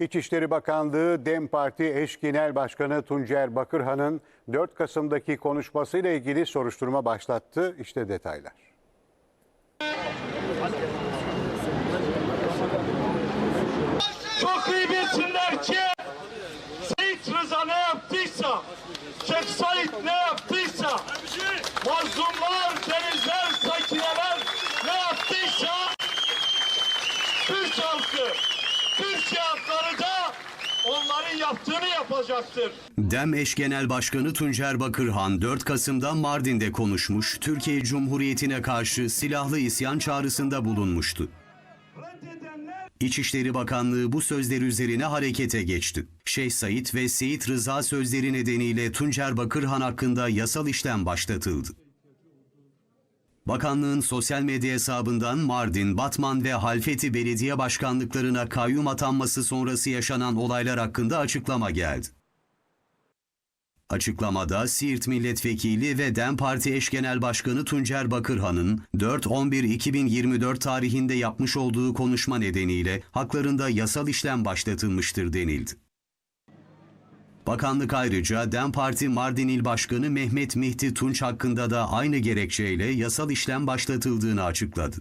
İçişleri Bakanlığı DEM Parti eş genel başkanı Tuncer Bakırhan'ın 4 Kasım'daki konuşmasıyla ilgili soruşturma başlattı. İşte detaylar. Çok iyi bilsinler ki Seyit Rıza ne yaptıysa, Şeyh Said ne yaptıysa, mazlumlar, denizler, sakineler ne yaptıysa Türk halkı, Türk şiatları da onların yaptığını yapacaktır. DEM eş genel başkanı Tuncer Bakırhan 4 Kasım'da Mardin'de konuşmuş, Türkiye Cumhuriyeti'ne karşı silahlı isyan çağrısında bulunmuştu. İçişleri Bakanlığı bu sözleri üzerine harekete geçti. Şeyh Said ve Seyit Rıza sözleri nedeniyle Tuncer Bakırhan hakkında yasal işlem başlatıldı. Bakanlığın sosyal medya hesabından Mardin, Batman ve Halfeti belediye başkanlıklarına kayyum atanması sonrası yaşanan olaylar hakkında açıklama geldi. Açıklamada Siirt Milletvekili ve DEM Parti eş genel başkanı Tuncer Bakırhan'ın 4-11-2024 tarihinde yapmış olduğu konuşma nedeniyle haklarında yasal işlem başlatılmıştır denildi. Bakanlık ayrıca DEM Parti Mardin İl Başkanı Mehmet Mihti Tunç hakkında da aynı gerekçeyle yasal işlem başlatıldığını açıkladı.